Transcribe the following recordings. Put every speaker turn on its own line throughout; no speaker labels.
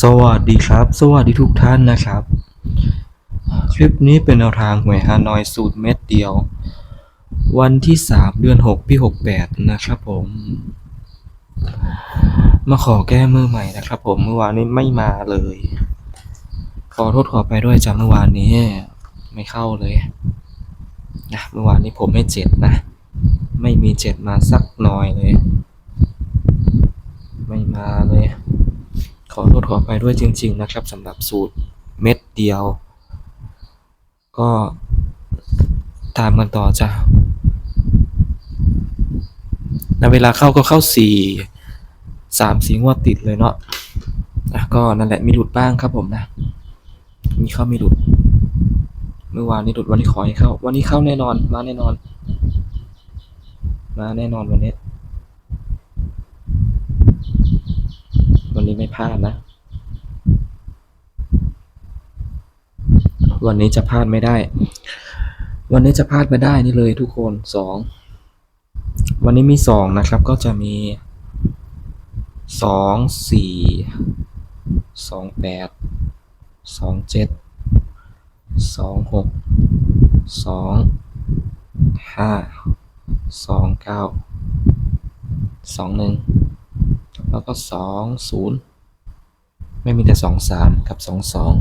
สวัสดีครับ สวัสดีทุกท่านนะครับ คลิปนี้เป็นแนวทางหวยฮานอยสูตรเม็ดเดียว วันที่ 3 เดือน 6 ปี68 นะครับผม มาขอแก้มือใหม่นะครับผมเมื่อวานนี้ไม่มาเลย ขอโทษขอไปด้วยจ้าเมื่อวานนี้ ไม่เข้าเลยนะเมื่อวานนี้ผมไม่เจ็ดนะ ไม่มีเจ็ดมาสักหน่อยเลย ไม่มาเลย ขอโทษขอไปด้วยจริง ๆ นะครับสำหรับสูตรเม็ดเดียว ก็ตามกันต่อจ้ะในเวลาเข้าก็เข้าสี่สามสีงวดติดเลยเนาะอะก็นั่นแหละมีหลุดบ้างครับผมนะ มีเข้ามีหลุด เมื่อวานนี้หลุดวันนี้ขอให้เข้า วันนี้เข้าแน่นอนมาแน่นอน มาแน่นอนวันนี้ นี้ไม่พลาดนะ วันนี้จะพลาดไม่ได้ วันนี้จะพลาดไม่ได้นี่เลยทุกคนสองวันนี้มีสองนะครับก็จะมีสองสี่สองแปดสองเจ็ดสองหกสองห้าสองเก้าสองหนึ่ง แล้วก็สองศูนย์ไม่มีแต่สองสามกับสองสอง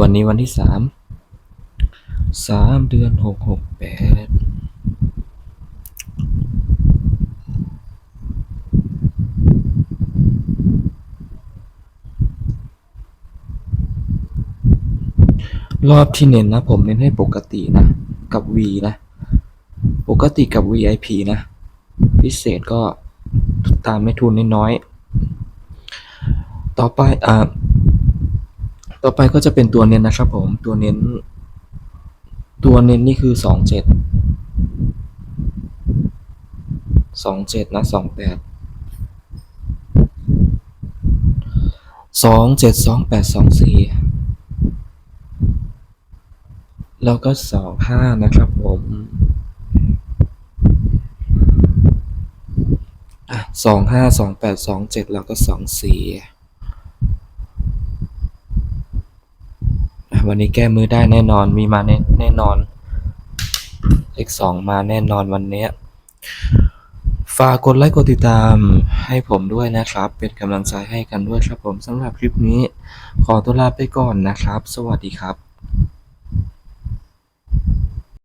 วันนี้วันที่สามสามเดือนหกหกแปด รอบที่เน้นนะผมเน้นให้ปกตินะ กับ V นะ ปกติกับ VIP นะ พิเศษก็ตามไม่ทุนน้อยๆต่อไปอ่าต่อไปก็จะเป็นตัวเน้นนะครับผมตัวเน้น ตัวเน้นนี่คือสองเจ็ดสองเจ็ดนะสองแปดสองเจ็ดสองแปดสองสี่ แล้วก็สองห้านะครับผมอะสองห้าสองแปดสองเจ็ดแล้วก็สองสี่วันนี้แก้มือได้แน่นอนมีมาแน่แน่นอน เลขสองมาแน่นอนวันนี้ฝากกดไลค์กดติดตามให้ผมด้วยนะครับ เป็นกำลังใจให้กันด้วยครับผมสำหรับคลิปนี้ ขอตัวลาไปก่อนนะครับ สวัสดีครับ